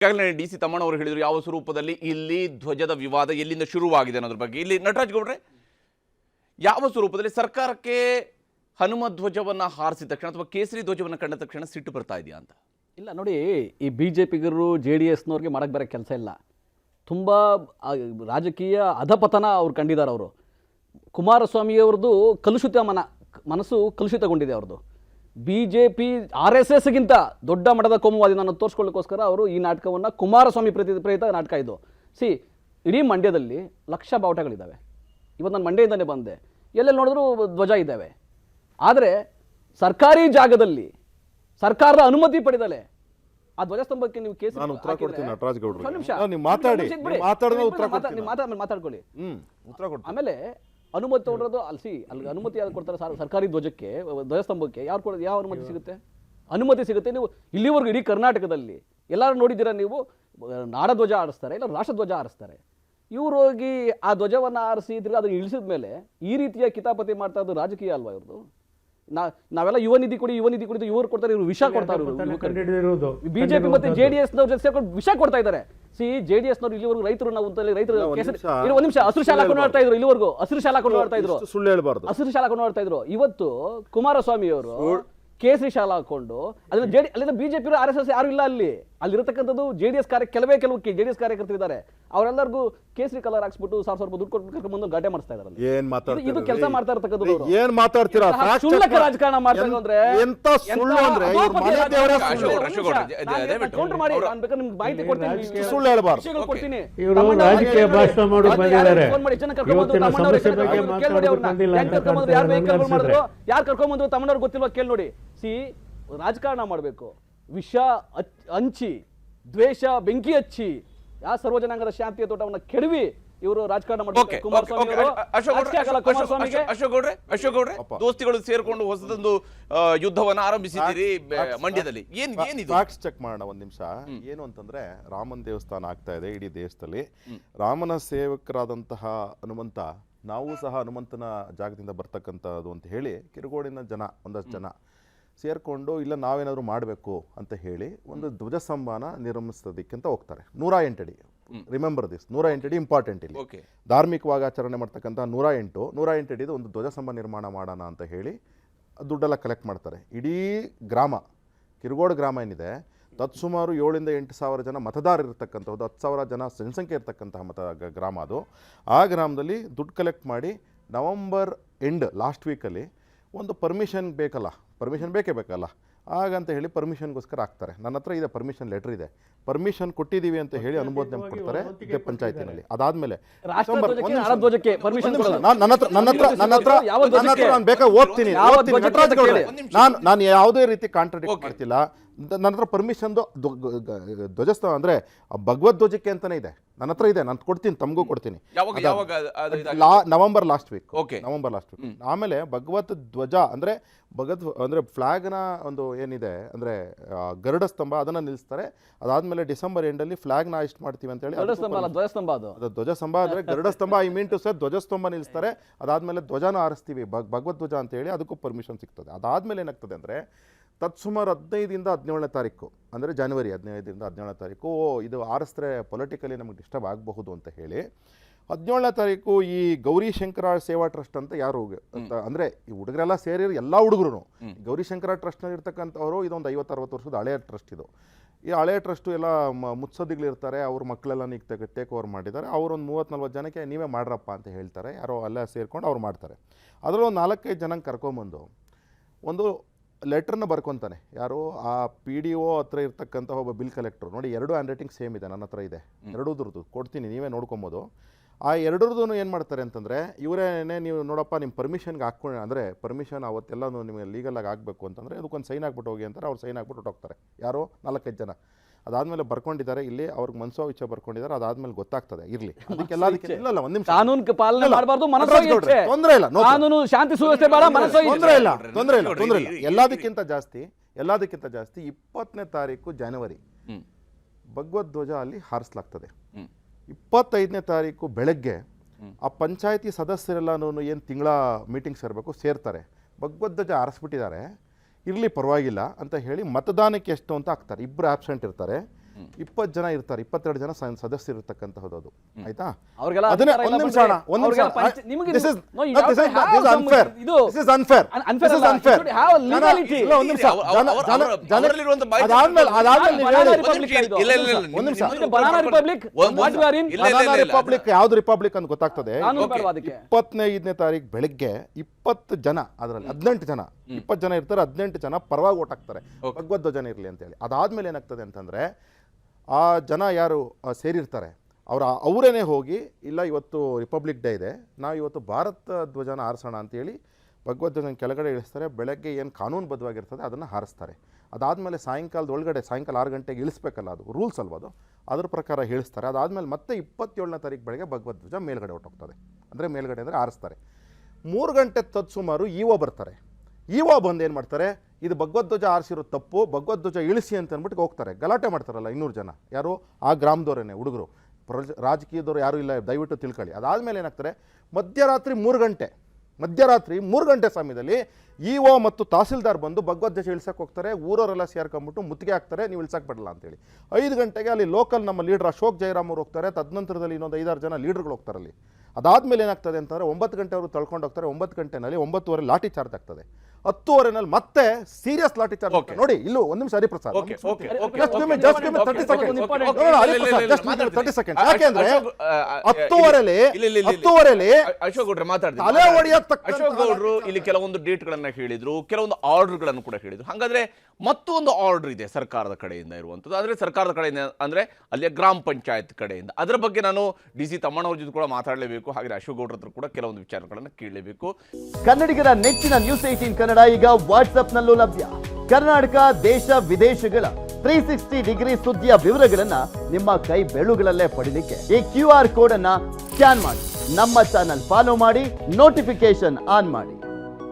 ಈಗಾಗಲೇ D C Thammanna ಹೇಳಿದರು ಹೇಳಿದ್ರು, ಯಾವ ಸ್ವರೂಪದಲ್ಲಿ ಇಲ್ಲಿ ಧ್ವಜದ ವಿವಾದ ಎಲ್ಲಿಂದ ಶುರುವಾಗಿದೆ ಅನ್ನೋದ್ರ ಬಗ್ಗೆ. ಇಲ್ಲಿ ನಟರಾಜ್ ಗೌಡ್ರೆ, ಯಾವ ಸ್ವರೂಪದಲ್ಲಿ ಸರ್ಕಾರಕ್ಕೆ ಹನುಮ ಧ್ವಜವನ್ನು ಹಾರಿಸಿದ ತಕ್ಷಣ ಅಥವಾ ಕೇಸರಿ ಧ್ವಜವನ್ನು ಕಂಡ ತಕ್ಷಣ ಸಿಟ್ಟು ಬರ್ತಾ ಇದೆಯಾ ಅಂತ? ಇಲ್ಲ, ನೋಡಿ, ಈ ಬಿ ಜೆ ಪಿಗರು ಜೆ ಡಿ ಎಸ್ನವ್ರಿಗೆ ಮಾಡೋಕ್ಕೆ ಬರೋ ಕೆಲಸ ಇಲ್ಲ. ತುಂಬ ರಾಜಕೀಯ ಅಧಪತನ ಅವ್ರು ಕಂಡಿದ್ದಾರೆ ಅವರು. ಕುಮಾರಸ್ವಾಮಿಯವ್ರದ್ದು ಕಲುಷಿತ ಮನ, ಮನಸ್ಸು ಕಲುಷಿತಗೊಂಡಿದೆ ಅವ್ರದ್ದು. B J P R S ಎಸ್ಗಿಂತ ದೊಡ್ಡ ಮಟ್ಟದ ಕೋಮುವಾದಿನ ತೋರಿಸ್ಕೊಳ್ಳೋಕ್ಕೋಸ್ಕರ ಅವರು ಈ ನಾಟಕವನ್ನು ಕುಮಾರಸ್ವಾಮಿ ಪ್ರೀತಿ ಪ್ರೇರಿತ ನಾಟಕ ಇದು. ಸಿ ಇಡೀ ಮಂಡ್ಯದಲ್ಲಿ ಲಕ್ಷ ಬಾವುಟಗಳಿದ್ದಾವೆ ಇವತ್ತು ನಾನು ಮಂಡ್ಯದಿಂದಲೇ ಬಂದೆ. ಎಲ್ಲೆಲ್ಲಿ ನೋಡಿದ್ರು ಧ್ವಜ ಇದ್ದಾವೆ. ಆದರೆ ಸರ್ಕಾರಿ ಜಾಗದಲ್ಲಿ ಸರ್ಕಾರದ ಅನುಮತಿ ಪಡೆದಲೆ ಆ ಧ್ವಜಸ್ತಂಭಕ್ಕೆ ನೀವು ಕೇಸ್ ನಾನು ಉತ್ತರ ಕೊಡ್ತೀನಿ ನಟರಾಜ್ ಗೌಡ್ರು. ನೀವು ಮಾತಾಡಿ. ಉತ್ತರ ಕೊಡ್ತೀನಿ. ಮಾತಾಡ್ಕೊಳ್ಳಿ. ಹ್ಮ್ ಉತ್ತರ ಕೊಡ್ತೀನಿ. ಆಮೇಲೆ ಅನುಮತಿ ತಗೊಂಡಿರೋದು ಅಲ್ಸಿ ಅಲ್ಲಿ ಅನುಮತಿ ಯಾರು ಕೊಡ್ತಾರೆ ಸರ್- ಸರ್ಕಾರಿ ಧ್ವಜಕ್ಕೆ ಧ್ವಜಸ್ತಂಭಕ್ಕೆ ಯಾರು ಕೊಡೋದು ಯಾವ ಅನುಮತಿ ಸಿಗುತ್ತೆ? ಅನುಮತಿ ಸಿಗುತ್ತೆ ನೀವು ಇಲ್ಲಿವರೆಗೂ ಇಡೀ ಕರ್ನಾಟಕದಲ್ಲಿ ಎಲ್ಲರೂ ನೋಡಿದ್ದೀರಾ ನೀವು ನಾಡಧ್ವಜ ಆರಿಸ್ತಾರೆ ಇಲ್ಲ ರಾಷ್ಟ್ರಧ್ವಜ ಆರಿಸ್ತಾರೆ. ಇವ್ರು ಹೋಗಿ ಆ ಧ್ವಜವನ್ನು ಆರಿಸಿ ತಿರ್ಗಿ ಅದನ್ನು ಇಳಿಸಿದ ಮೇಲೆ ಈ ರೀತಿಯ ಕಿತಾಪತಿ ಮಾಡ್ತಾ ಇರೋದು ರಾಜಕೀಯ ಅಲ್ವಾ ಇವ್ರದ್ದು? ನಾ ನಾವೆಲ್ಲ ಯುವ ನಿಧಿ ಕೊಡಿ ಯುವ ನಿಧಿ ಕೊಡಿ ಇವ್ರು ಕೊಡ್ತಾರೆ ಇವ್ರು ವಿಷ ಕೊಡ್ತಾರೆ ಬಿಜೆಪಿ ಮತ್ತೆ ಜೆಡಿಎಸ್ ನವ್ರ ಜೊತೆ ಸೇರ್ಕೊಂಡು ವಿಷ ಕೊಡ್ತಾ ಇದ್ದಾರೆ. ಸಿ ಜೆಡಿಎಸ್ ನವರು ಇಲ್ಲಿವರೆಗೂ ರೈತರು ನಾವು ಅಂತಲ್ಲಿ ರೈತರು ಒಂದ್ ನಿಮಿಷ. ಇರು, ಒಂದ್ ನಿಮಿಷ. ಹಸಿರು ಶಾಲಾ ಹಾಕೊಂಡು ಆಡ್ತಾ ಇದ್ರು ಇಲ್ಲಿವರೆಗೂ. ಹಸಿರು ಶಾಲಾ ಹಾಕೊಂಡು ಆಡ್ತಾ ಇದ್ರು. ಸುಳ್ಳು ಹೇಳ್ಬಾರ್ದು ಹಸಿರು ಶಾಲಾ ಹಾಕೊಂಡು ಆಡ್ತಾ ಇದ್ರು. ಇವತ್ತು ಕುಮಾರಸ್ವಾಮಿ ಅವರು ಕೇಸರಿ ಶಾಲಾ ಹಾಕೊಂಡು ಅದನ್ನ ಜೆಡಿ ಅಲ್ಲಿಂದ ಬಿಜೆಪಿ ಆರ್ ಎಸ್ ಎಸ್ ಯಾರು ಇಲ್ಲ ಅಲ್ಲಿ. ಅಲ್ಲಿರತಕ್ಕಂಥದ್ದು ಜೆಡಿಎಸ್ ಕಾರ್ಯ ಕೆಲವೇ ಕೆಲವು ಜೆಡಿಎಸ್ ಕಾರ್ಯಕರ್ತರು ಇದ್ದಾರೆ. ಅವರೆಲ್ಲರಿಗೂ ಕೇಸರಿ ಕಲರ್ ಹಾಕ್ಸ್ಬಿಟ್ಟು ಸಾವಿರ ಸಾವಿರ ದುಡ್ಡು ಕೊಟ್ಟು ಕರ್ಕೊಂಡು ಬಂದು ಗಾಟೆ ಮಾಡಿಸ್ತಾ. ಏನ್ ಇದು- ಇದು ಕೆಲಸ ಮಾಡ್ತಾ ಇರ್ತಕ್ಕಂಥದ್ದು. ಏನ್ ಮಾತಾಡ್ತೀರಾ? ರಾಜಕಾರಣ ಮಾಡ್ತಾರೆ? ಅಂದ್ರೆ ಎಂತ ಸುಳ್ಳು ಅಂದ್ರೆ? ಮಾಡಿ ನಾನು ಬೇಕಾದ್ರೆ ನಿಮ್ಗೆ ಮಾಹಿತಿ ಕೊಡ್ತೀನಿ. ಸುಳ್ಳು ಹೇಳ್ಬಾರ್ದು. ವಿಷಯಗಳು ಕೊಡ್ತೀನಿ. ಇವರು ರಾಜಕೀಯ ಭಾಷಣ ಮಾಡೋಕ್ ಯಾರು ಬಂದಿದ್ದಾರೆ. ಫೋನ್ ಮಾಡಿ ಇವತ್ತಿನ ಸಮಸ್ಯೆ ಬಗ್ಗೆ. ಮಾತಾಡೋದಕ್ಕೆ ಬಂದಿಲ್ಲ ಅಂತ ಯಾರು ಕರ್ಕೊಂಡ್ ಬಂದ್ರು ತಮ್ಮಣ್ಣವ್ರಿಗೆ ಗೊತ್ತಿಲ್ವಾ ಕೇಳಿ ನೋಡಿ. ಸಿ ರಾಜಕಾರಣ ಮಾಡಬೇಕು. ವಿಷ ಹಚ್- ಹಂಚಿ ದ್ವೇಷ ಬೆಂಕಿ ಹಚ್ಚಿ ಆ ಸರ್ವ ಜನಾಂಗದ ಶಾಂತಿಯ ತೋಟವನ್ನು ಕೆಡವಿ ಇವರು ರಾಜಕಾರಣ ಕುಮಾರಸ್ವಾಮಿ ಅಶೋಕ್ ಗೌಡ್ರೆ, ಅಶೋಕ್- ಗೌಡ್ರೆ ಗೌಡ್ರೆ ದೋಸ್ತಿಗಳು ಸೇರ್ಕೊಂಡು ಹೊಸದೊಂದು ಯುದ್ಧವನ್ನ ಆರಂಭಿಸಿದ್ದೀರಿ ಮಂಡ್ಯದಲ್ಲಿ. ಏನ್ ಏನಿದು? ಫ್ಯಾಕ್ಟ್ಸ್ ಚೆಕ್ ಮಾಡೋಣ ಒಂದ್ ನಿಮಿಷ. ಏನು ಅಂತಂದ್ರೆ ರಾಮನ್ ದೇವಸ್ಥಾನ ಆಗ್ತಾ ಇದೆ ಇಡೀ ದೇಶದಲ್ಲಿ. ರಾಮನ ಸೇವಕರಾದಂತಹ ಹನುಮಂತ ನಾವು ಸಹ ಹನುಮಂತನ ಜಾಗದಿಂದ ಬರ್ತಕ್ಕಂಥದ್ದು ಅಂತ ಹೇಳಿ ಕಿರುಗೋಡಿನ ಜನ ಒಂದಷ್ಟು ಜನ. ಸೇರ್ಕೊಂಡು ಇಲ್ಲ ನಾವೇನಾದರೂ ಮಾಡಬೇಕು ಅಂತ ಹೇಳಿ ಒಂದು ಧ್ವಜ ಧ್ವಜಸ್ತಂಭನ ನಿರ್ಮಿಸೋದಕ್ಕಿಂತ ಹೋಗ್ತಾರೆ. ನೂರ ಎಂಟಡಿ ರಿಮೆಂಬರ್ ದಿಸ್ ನೂರ ಎಂಟಡಿ ಇಂಪಾರ್ಟೆಂಟ್ ಇಲ್ಲಿ. ಓಕೆ ಧಾರ್ಮಿಕವಾಗಿ ಆಚರಣೆ ಮಾಡ್ತಕ್ಕಂಥ ನೂರ ಎಂಟು ನೂರ ಎಂಟಡಿದು ಒಂದು ಒಂದು ಧ್ವಜಸ್ತಂಭ ನಿರ್ಮಾಣ ಮಾಡೋಣ ಅಂತ ಹೇಳಿ ದುಡ್ಡೆಲ್ಲ ಕಲೆಕ್ಟ್ ಮಾಡ್ತಾರೆ. ಇಡೀ ಗ್ರಾಮ ಕಿರುಗೋಡು ಗ್ರಾಮ ಏನಿದೆ ತತ್ಸುಮಾರು ಏಳಿಂದ ಎಂಟು ಸಾವಿರ ಜನ ಮತದಾರ ಇರತಕ್ಕಂಥದ್ದು ಹತ್ತು ಸಾವಿರ ಜನ ಜನಸಂಖ್ಯೆ ಇರತಕ್ಕಂತಹ ಮತ ಗ್ರಾಮ ಅದು. ಆ ಗ್ರಾಮದಲ್ಲಿ ದುಡ್ಡು ಕಲೆಕ್ಟ್ ಮಾಡಿ ನವಂಬರ್ ಎಂಡ್ ಲಾಸ್ಟ್ ವೀಕಲ್ಲಿ ಒಂದು ಪರ್ಮಿಷನ್ ಬೇಕಲ್ಲ. ಪರ್ಮಿಷನ್ ಬೇಕೇ ಬೇಕಲ್ಲ. ಹಾಗಂತ ಹೇಳಿ ಪರ್ಮಿಷನ್ಗೋಸ್ಕರ ಹಾಕ್ತಾರೆ. ನನ್ನ ಹತ್ರ ಇದೆ ಪರ್ಮಿಷನ್ ಲೆಟರ್ ಇದೆ. ಪರ್ಮಿಷನ್ ಕೊಟ್ಟಿದ್ದೀವಿ ಅಂತ ಹೇಳಿ ಅನುಮೋದನೆ ಕೊಡ್ತಾರೆ ಪಂಚಾಯತಿನಲ್ಲಿ. ಅದಾದ್ಮೇಲೆ ನಾನು ಬೇಕಾದ್ರೆ ಓದ್ತೀನಿ. ನಾನು ನಾನು ಯಾವುದೇ ರೀತಿ ಕಾಂಟ್ರಾಡಿಕ್ಟ್. ಮಾಡ್ತಿಲ್ಲ. ನನ್ನ ಹತ್ರ ಪರ್ಮಿಷನ್ದು ಧ್ವಜಸ್ತವ ಅಂದ್ರೆ ಭಗವದ್ವಜಕ್ಕೆ ಭಗವದ್ ಧ್ವಜಕ್ಕೆ ಅಂತಾನೆ ಇದೆ. ನನ್ನ ಹತ್ರ ಇದೆ ನಾನು ಕೊಡ್ತೀನಿ ತಮಗೂ ಕೊಡ್ತೀನಿ. ಯಾವಾಗ ಯಾವಾಗ ಅದು ಲಾ November last week okay November last week ಆಮೇಲೆ ಭಗವತ್ ಧ್ವಜ ಅಂದ್ರೆ ಭಗತ್ ಅಂದ್ರೆ ಫ್ಲಾಗ್ನ ಒಂದು ಏನಿದೆ ಅಂದ್ರೆ ಗರುಡ ಸ್ತಂಭ ಅದನ್ನ ನಿಲ್ಲಿಸ್ತಾರೆ. ಅದಾದ್ಮೇಲೆ ಡಿಸೆಂಬರ್ ಎಂಡಲ್ಲಿ ಫ್ಲಾಗ್ನ ಇಷ್ಟು ಮಾಡ್ತೀವಿ ಅಂತ ಹೇಳಿ ಧ್ವಜ ಸ್ತಂಭ ಅಲ್ಲ ಧ್ವಜಸ್ತಂಭ ಅದು. ಅದು ಧ್ವಜಸ್ತಂಭ ಅಂದ್ರೆ ಗರುಡ ಸ್ತಂಭ ಐ ಮೀನ್ ಟು ಸರ್ ಧ್ವಜಸ್ತಂಭ ನಿಲ್ಲಿಸ್ತಾರೆ. ಅದಾದ್ಮೇಲೆ ಧ್ವಜನ ಆರಿಸ್ತೀವಿ ಭಗ್ ಭಗವದ್ ಧ್ವಜ ಅಂತ ಹೇಳಿ ಅದಕ್ಕೂ ಪರ್ಮಿಷನ್ ಸಿಗ್ತದೆ. ಅದಾದ್ಮೇಲೆ ಏನಾಗ್ತದೆ ಅಂದ್ರೆ ತತ್ಸುಮಾರು ಹದಿನೈದರಿಂದ ಹದಿನೇಳನೇ ತಾರೀಕು ಅಂದರೆ ಜನವರಿ ಹದಿನೈದರಿಂದ ಹದಿನೇಳನೇ ತಾರೀಕು ಓ ಇದು ಆರಿಸಿದ್ರೆ ಪೊಲಿಟಿಕಲಿ ನಮಗೆ ಡಿಸ್ಟರ್ಬ್ ಆಗಬಹುದು ಅಂತ ಹೇಳಿ ಹದಿನೇಳನೇ ತಾರೀಕು ಈ ಗೌರಿ ಶಂಕರ ಸೇವಾ ಟ್ರಸ್ಟ್ ಅಂತ ಯಾರು ಅಂತ ಅಂದರೆ ಈ ಹುಡುಗರೆಲ್ಲ ಸೇರಿರೋ ಎಲ್ಲ ಹುಡುಗರು ಗೌರಿ ಶಂಕರ ಟ್ರಸ್ಟ್ನಲ್ಲಿ ಇರ್ತಕ್ಕಂಥವರು ಇದೊಂದು ಐವತ್ತು ಅರವತ್ತು ವರ್ಷದ ಹಳೆಯ ಟ್ರಸ್ಟ್ ಇದು. ಈ ಹಳೆಯ ಟ್ರಸ್ಟು ಎಲ್ಲ ಮುತ್ಸದಿಗಳಿರ್ತಾರೆ ಅವ್ರ ಮಕ್ಕಳೆಲ್ಲ ಈಗ ತೆಗೆ ಟೇಕ್ ಓವರ್ ಮಾಡಿದ್ದಾರೆ ಅವರೊಂದು ಮೂವತ್ತು ನಲ್ವತ್ತು ಜನಕ್ಕೆ ನೀವೇ ಮಾಡ್ರಪ್ಪ ಅಂತ ಹೇಳ್ತಾರೆ ಯಾರೋ ಅಲ್ಲೇ ಸೇರ್ಕೊಂಡು ಅವ್ರು ಮಾಡ್ತಾರೆ. ಅದರಲ್ಲಿ ಒಂದು ನಾಲ್ಕೈದು ಜನಕ್ಕೆ ಕರ್ಕೊಂಬಂದು ಒಂದು ಲೆಟ್ರನ್ನ ಬರ್ಕೊತಾನೆ. ಯಾರು ಆ ಪಿ ಡಿ ಒ ಹತ್ರ ಇರ್ತಕ್ಕಂಥ ಒಬ್ಬ ಬಿಲ್ ಕಲೆಕ್ಟರ್. ನೋಡಿ ಎರಡು ಹ್ಯಾಂಡ್ ರೈಟಿಂಗ್ ಸೇಮ್ ಇದೆ ನನ್ನ ಹತ್ರ ಇದೆ. ಎರಡೂದ್ರದ್ದು ಕೊಡ್ತೀನಿ ನೀವೇ ನೋಡ್ಕೊಬೋದು. ಆ ಎರಡರದ್ದು ಏನು ಮಾಡ್ತಾರೆ ಅಂತಂದರೆ ಇವರೇನೆ ನೀವು ನೋಡಪ್ಪ ನಿಮ್ಮ ಪರ್ಮಿಷನ್ಗೆ ಹಾಕ್ಕೊಂಡು ಅಂದರೆ ಪರ್ಮಿಷನ್ ಅವತ್ತೆಲ್ಲ ನಿಮಗೆ ಲೀಗಲಾಗಿ ಆಗಬೇಕು ಅಂತಂದರೆ ಅದಕ್ಕೊಂದು ಸೈನ್ ಹಾಕ್ಬಿಟ್ಟು ಹೋಗಿ ಅಂತಾರೆ. ಅವ್ರು ಸೈನ್ ಹಾಕ್ಬಿಟ್ಟು ಹೋಗ್ತಾರೆ ಯಾರೋ ನಾಲ್ಕೈದು ಜನ. ಅದಾದಮೇಲೆ ಬರ್ಕೊಂಡಿದ್ದಾರೆ ಇಲ್ಲಿ ಅವ್ರಿಗೆ ಮನಸೋ ಇಚ್ಛೆ ಬರ್ಕೊಂಡಿದ್ದಾರೆ ಅದಾದ್ಮೇಲೆ ಗೊತ್ತಾಗ್ತದೆ ಇರ್ಲಿ. ಅದಕ್ಕೆ ಇಲ್ಲ ಇಲ್ಲ ಒಂದು ನಿಮಿಷ. ಕಾನೂನು ಪಾಲನೆ ಇಲ್ಲ, ಮಾಡಬಾರ್ದು ನಟರಾಜ್ ಮನಸ್ಸೋ ಇಚ್ಛೆ. ತೊಂದ್ರೆ ಇಲ್ಲ, no ಕಾನೂನು ಶಾಂತಿ ಸುವ್ಯವಸ್ಥೆ ಬೇಡ ಮನಸ್ಸೋ ಇಚ್ಛೆ. ತೊಂದರೆ ಇಲ್ಲ ಗೌಡ್ರೆ, ತೊಂದರೆ ಇಲ್ಲ ಗೌಡ್ರೆ, ತೊಂದರೆ ಇಲ್ಲ. ಎಲ್ಲದಕ್ಕಿಂತ ಜಾಸ್ತಿ ಎಲ್ಲದಕ್ಕಿಂತ ಜಾಸ್ತಿ ಇಪ್ಪತ್ತನೇ ತಾರೀಕು ಜನವರಿ. ಹ್ಮ್. ಭಗವದ್ ಧ್ವಜ ಅಲ್ಲಿ ಹಾರಿಸಲಾಗ್ತದೆ. ಹ್ಮ್. ಇಪ್ಪತ್ತೈದನೇ ತಾರೀಕು ಬೆಳಗ್ಗೆ ಆ ಪಂಚಾಯತಿ ಸದಸ್ಯರೆಲ್ಲ ಏನು ತಿಂಗಳ ಮೀಟಿಂಗ್ ಸೇರಬೇಕು ಸೇರ್ತಾರೆ. ಭಗವದ್ ಧ್ವಜ ಹಾರಿಸ್ಬಿಟ್ಟಿದ್ದಾರೆ. ಇರಲಿ ಪರವಾಗಿಲ್ಲ ಅಂತ ಹೇಳಿ ಮತದಾನಕ್ಕೆ ಎಷ್ಟು ಅಂತ ಹಾಕ್ತಾರೆ. ಇಬ್ಬರು ಆಬ್ಸೆಂಟ್ ಇರ್ತಾರೆ. ಇಪ್ಪತ್ತು ಜನ ಇರ್ತಾರೆ. ಇಪ್ಪತ್ತೆರಡು ಜನ ಸದಸ್ಯರು ಇರ್ತಕ್ಕಂತಹದ್ದು. ಅದು ಆಯ್ತಾ? ಅವ್ರಿಗೆಲ್ಲ ಅದನ್ನೇ ಒಂದ್ ನಿಮಿಷ ಒಂದ್ ನಿಮಿಷ is ಅಲ್ಲ. unfair. You should have ಜನ- legality. ಇಲ್ಲ, ಒಂದ್ ನಿಮಿಷ. ಅದಾದ್ಮೇಲೆ ಅದಾದ್ಮೇಲೆ. ರಿಪಬ್ಲಿಕ್ ಯಾವ್ದು ರಿಪಬ್ಲಿಕ್ ಅಂತ ಗೊತ್ತಾಗ್ತದೆ. ಇಪ್ಪತ್ತನೇ ಐದನೇ ತಾರೀಕು ಬೆಳಗ್ಗೆ ಇಪ್ಪತ್ತು ಜನ ಅದರಲ್ಲಿ ಹದಿನೆಂಟು ಜನ ಇಪ್ಪತ್ತು ಜನ ಇರ್ತಾರೆ ಹದಿನೆಂಟು ಜನ ಪರವಾಗಿ ಓಟ್ ಹಾಕ್ತಾರೆ. ಭಗವದ್ವಜನ ಇರಲಿ ಅಂತೇಳಿ. ಅದಾದ್ಮೇಲೆ ಏನಾಗ್ತದೆ ಅಂತಂದ್ರೆ ಆ ಜನ ಯಾರು ಸೇರಿರ್ತಾರೆ ಅವರ ಅವರೇನೆ ಹೋಗಿ ಇಲ್ಲ ಇವತ್ತು ರಿಪಬ್ಲಿಕ್ ಡೇ ಇದೆ ನಾವು ಇವತ್ತು ಭಾರತ ಧ್ವಜನ ಹಾರಿಸೋಣ ಅಂತೇಳಿ ಭಗವದ್ವಜನ ಕೆಳಗಡೆ ಇಳಿಸ್ತಾರೆ ಬೆಳಗ್ಗೆ ಏನು ಕಾನೂನುಬದ್ಧವಾಗಿರ್ತದೆ ಅದನ್ನು ಹಾರಿಸ್ತಾರೆ. ಅದಾದಮೇಲೆ ಸಾಯಂಕಾಲದ ಒಳಗಡೆ ಸಾಯಂಕಾಲ ಆರು ಗಂಟೆಗೆ ಇಳಿಸ್ಬೇಕಲ್ಲ ಅದು ರೂಲ್ಸ್ ಅಲ್ವ ಅದು? ಅದ್ರ ಪ್ರಕಾರ ಇಳಿಸ್ತಾರೆ ಅದಾದಮೇಲೆ ಮತ್ತೆ ಇಪ್ಪತ್ತೇಳನೇ ತಾರೀಕು ಬೆಳಗ್ಗೆ ಭಗವದ್ಧ್ವಜ ಮೇಲ್ಗಡೆ ಹೊಟ್ಟೋಗ್ತದೆ ಅಂದರೆ ಮೇಲ್ಗಡೆ ಅಂದರೆ ಹಾರಿಸ್ತಾರೆ. ಮೂರು ಗಂಟೆ ತತ್ ಸುಮಾರು ಇ ಒ ಬರ್ತಾರೆ. ಇ ಒ ಬಂದು ಏನು ಮಾಡ್ತಾರೆ? ಇದು ಭಗವದ್ವಜ ಆರಿಸಿರೋ ತಪ್ಪು, ಭಗವದ್ಧ್ವಜ ಇಳಿಸಿ ಅಂತ ಅಂದ್ಬಿಟ್ಟು ಹೋಗ್ತಾರೆ. ಗಲಾಟೆ ಮಾಡ್ತಾರಲ್ಲ ಇನ್ನೂರು ಜನ. ಯಾರು? ಆ ಗ್ರಾಮದವರೇನೆ, ಹುಡುಗರು. ಪ್ರಜ, ರಾಜಕೀಯದವ್ರು ಯಾರೂ ಇಲ್ಲ, ದಯವಿಟ್ಟು ತಿಳ್ಕೊಳ್ಳಿ. ಅದಾದಮೇಲೆ ಏನಾಗ್ತಾರೆ? ಮಧ್ಯರಾತ್ರಿ ಮೂರು ಗಂಟೆ. ಮಧ್ಯರಾತ್ರಿ ಮೂರು ಗಂಟೆ ಸಮಯದಲ್ಲಿ ಇ ಒ ಮತ್ತು ತಹಸೀಲ್ದಾರ್ ಬಂದು ಭಗವದ್ವಜ ಇಳ್ಸಕ್ಕೆ ಹೋಗ್ತಾರೆ, ಊರವರೆಲ್ಲ ಸೇರ್ಕೊಂಬಿಟ್ಟು ಮುತ್ತಿಗೆ ಹಾಕ್ತಾರೆ, ನೀವು ಇಳ್ಸಕ್ಕೆ ಬಿಡಲ್ಲ ಅಂತೇಳಿ. ಐದು ಗಂಟೆಗೆ ಅಲ್ಲಿ ಲೋಕಲ್ ನಮ್ಮ ಲೀಡರ್ ಅಶೋಕ್ ಜಯರಾಮ್ ಅವ್ರು ಹೋಗ್ತಾರೆ, ತದನಂತರದಲ್ಲಿ ಇನ್ನೊಂದು ಐದಾರು ಜನ ಲೀಡರ್ಗಳು ಹೋಗ್ತಾರೆ ಅಲ್ಲಿ. ಅದಾದಮೇಲೆ ಏನಾಗ್ತದೆ ಅಂತಂದರೆ ಒಂಬತ್ತು ಗಂಟೆವರು ತಳ್ಕೊಂಡು ಹೋಗ್ತಾರೆ, ಒಂಬತ್ತು ಗಂಟೆನಲ್ಲಿ ಒಂಬತ್ತುವರೆ ಲಾಠಿ ಚಾರ್ಜ್ ಆಗ್ತದೆ. ಹತ್ತುವರೆನಲ್ಲಿ ಮತ್ತೆ ಸೀರಿಯಸ್ ಲಾಠಿ ಚಾರ್ಜ್ ನೋಡಿ ಇಲ್ಲೂ ಒಂದು ನಿಮಿಷ Hariprasad Okay, okay, okay, Just give me- okay, just give me okay, 30 okay, seconds. okay, No, okay, no, okay, no, ಇಲ್ಲ, ಹರಿಪ್ರಸಾದ್, ಇಲ್ಲ, ಇಲ್ಲ, just give me ಮಾತಾಡ್ತೀನಿ. 30 seconds. ಯಾಕೆಂದ್ರೆ ಹತ್ತುವರೆಲಿ. ಹತ್ತುವರೆಲಿ ಅಶೋಕ್ ಗೌಡ್ರೆ ಹೊಡೆಯತಕ್ಕಂತಹ ಅಶೋಕ್ ಗೌಡ್ರು ಇಲ್ಲಿ ಕೆಲವೊಂದು ಡೇಟ್ಗಳನ್ನ ಹೇಳಿದ್ರು ಕೆಲವೊಂದು ಆರ್ಡರ್ಗಳನ್ನು ಕೂಡ ಹೇಳಿದ್ರು ಹಾಗಾದ್ರೆ ಮತ್ತೊಂದು ಆರ್ಡರ್ ಇದೆ ಸರ್ಕಾರದ ಕಡೆಯಿಂದ ಇರುವಂಥದ್ದು. ಅಂದರೆ ಸರ್ಕಾರದ ಕಡೆಯಿಂದ ಅಂದರೆ ಅಲ್ಲಿಯ ಗ್ರಾಮ ಪಂಚಾಯತ್ ಕಡೆಯಿಂದ. ಅದರ ಬಗ್ಗೆ ನಾನು ಡಿ ಸಿ ತಮ್ಮಣ್ಣವ್ರ ಜೊತೆ ಕೂಡ ಮಾತಾಡಲೇಬೇಕು. ಹಾಗೆ ಅಶೋಕ್ ಹತ್ರ ಕೂಡ ಕೆಲವೊಂದು ವಿಚಾರಗಳನ್ನು ಕೇಳಲೇಬೇಕು. ಕನ್ನಡಿಗರ ನೆಚ್ಚಿನ ನ್ಯೂಸ್ ಏಟೀನ್ ಕನ್ನಡ ಈಗ ವಾಟ್ಸಪ್ನಲ್ಲೂ ಲಭ್ಯ. ಕರ್ನಾಟಕ, ದೇಶ, ವಿದೇಶಗಳ ತ್ರೀ ಸಿಕ್ಸ್ಟಿ ಡಿಗ್ರಿ ಸುದ್ದಿಯ ವಿವರಗಳನ್ನ ನಿಮ್ಮ ಕೈ ಬೆಳುಗಳಲ್ಲೇ ಪಡಿಲಿಕ್ಕೆ ಈ ಕ್ಯೂ ಆರ್ ಕೋಡ್ ಸ್ಕ್ಯಾನ್ ಮಾಡಿ. ನಮ್ಮ ಚಾನಲ್ ಫಾಲೋ ಮಾಡಿ ನೋಟಿಫಿಕೇಶನ್ ಆನ್ ಮಾಡಿ.